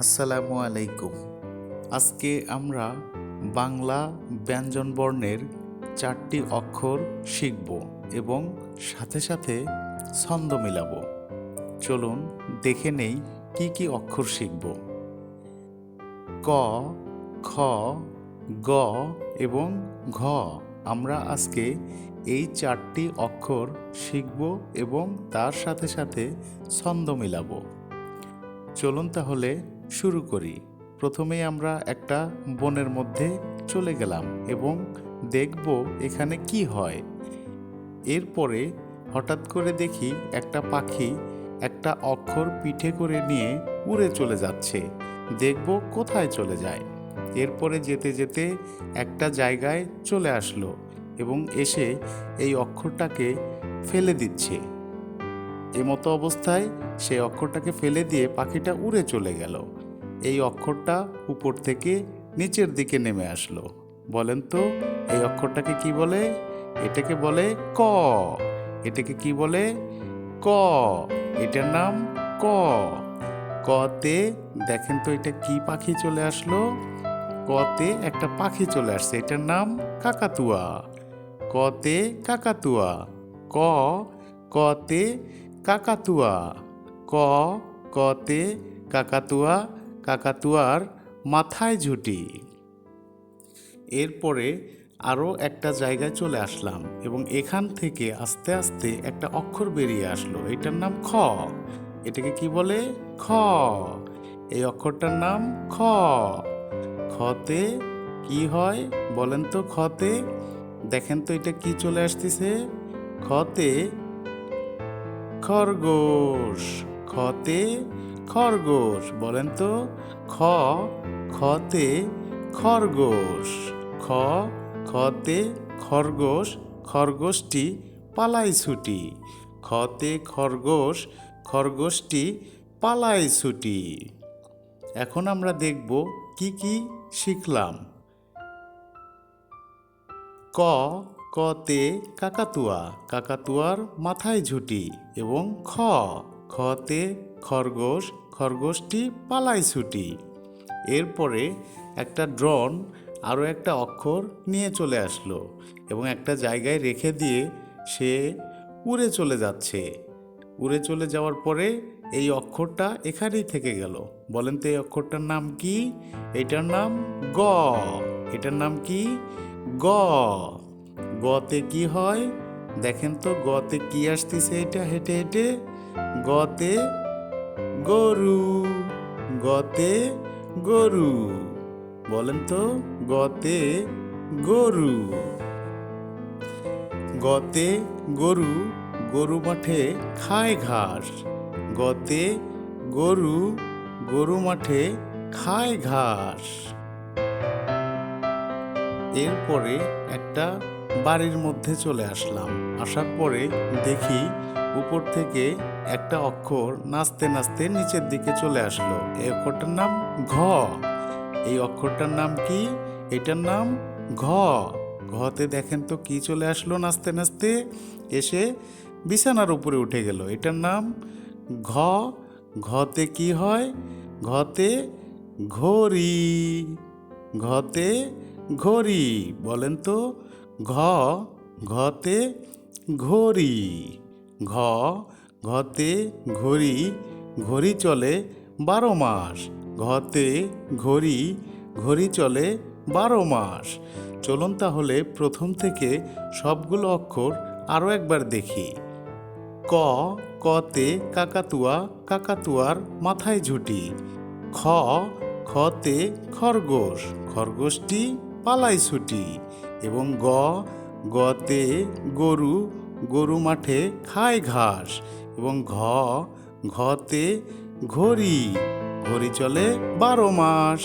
আসসালামু আলাইকুম। আজকে আমরা বাংলা ব্যঞ্জনবর্ণের চারটি অক্ষর শিখব এবং সাথে সাথে ছন্দ মিলাব। চলুন দেখে নেই কি কি অক্ষর শিখব। ক, খ, গ এবং ঘ আমরা আজকে এই চারটি অক্ষর শিখব এবং তার সাথে সাথে ছন্দ মিলাব। চলুন তাহলে শুরু করি। প্রথমেই আমরা একটা বনের মধ্যে চলে গেলাম এবং দেখব এখানে কি হয়। এরপরে হঠাৎ করে দেখি একটা পাখি একটা অক্ষর পিঠে করে নিয়ে উড়ে চলে যাচ্ছে। দেখব কোথায় চলে যায়। এরপরে যেতে যেতে একটা জায়গায় চলে আসলো এবং এসে এই অক্ষরটাকে ফেলে দিচ্ছে। এমতো অবস্থায় সেই অক্ষরটাকে ফেলে দিয়ে পাখিটা উড়ে চলে গেল। এই অক্ষরটা উপর থেকে নিচের দিকে নেমে আসলো। বলেন তো, এই অক্ষরটাকে কি বলে? এটাকে বলে ক। এটাকে কি বলে? ক। এটার নাম ক। কতে দেখেন তো এটা কি পাখি চলে আসলো? কতে একটা পাখি চলে আসছে, এটার নাম কাকাতুয়া। কতে কাকাতুয়া। ক কতে কাকাতুয়া। ক কতে কাকাতুয়া। কাকাতুয়ার মাথায় ঝুটি। এরপরে আরও একটা জায়গায় চলে আসলাম এবং এখান থেকে আস্তে আস্তে একটা অক্ষর বেরিয়ে আসলো। এটার নাম খ। এটাকে কি বলে? খ। এই অক্ষরটার নাম খ। খতে কি হয় বলেন তো খতে? দেখেন তো এটা কি চলে আসতেছে? খতে খরগোশ। খতে খরগোশ, বলেন তো? খ, খতে খরগোশ, খ, খতে খরগোশ, খরগোশটি পালাই ছুটি খতে খরগোশ, খরগোশটি পালাই ছুটি এখন আমরা দেখব কি কি শিখলাম। ক, কতে কাকাতুয়া, কাকাতুয়ার মাথায় ঝুটি এবং খ, খতে খরগোশ, খরগোশটি পালায় ছুটি। এরপরে একটা ড্রোন, আরও একটা অক্ষর নিয়ে চলে আসলো এবং একটা জায়গায় রেখে দিয়ে সে উড়ে চলে যাচ্ছে। উড়ে চলে যাওয়ার পরে এই অক্ষরটা এখানেই থেকে গেল। বলেন তো এই অক্ষরটার নাম কি? এটার নাম গ। এটার নাম কি? গ। গতে কি হয়? দেখেন তো গতে কি আসতেছে এটা হেঁটে হেঁটে। গতে গরু, গতে গরু, বলেন তো, গতে গরু। গতে গরু গরু মাঠে খায় ঘাস। গতে গরু গরু মাঠে খায় ঘাস। এরপরে একটা বাড়ির মধ্যে চলে আসলাম। আসার পরে দেখি উপর থেকে একটা অক্ষর নাচতে নাচতে নিচের দিকে চলে আসলো। এই অক্ষরটার নাম ঘ। এই অক্ষরটার নাম কি? এটার নাম ঘ। ঘতে দেখেন তো কি চলে আসলো নাচতে নাচতে? এসে বিছানার উপরে উঠে গেল। এটার নাম ঘ। ঘতে কি হয়? ঘতে ঘড়ি। ঘতে ঘড়ি। বলেন তো ঘ। ঘতে ঘড়ি। ঘ ঘতে ঘড়ি ঘড়ি চলে বারো মাস। ঘতে ঘড়ি ঘড়ি চলে বারো মাস। চলুন তাহলে প্রথম থেকে সবগুলো অক্ষর আরও একবার দেখি। ক, কতে কাকাতুয়া, কাকাতুয়ার মাথায় ঝুটি। খ, খতে খরগোশ, খরগোশটি পালাই ছুটি। এবং গ, গতে গরু গরু মাঠে খায় ঘাস এবং ঘ ঘতে ঘড়ি ঘড়ি চলে বারো মাস।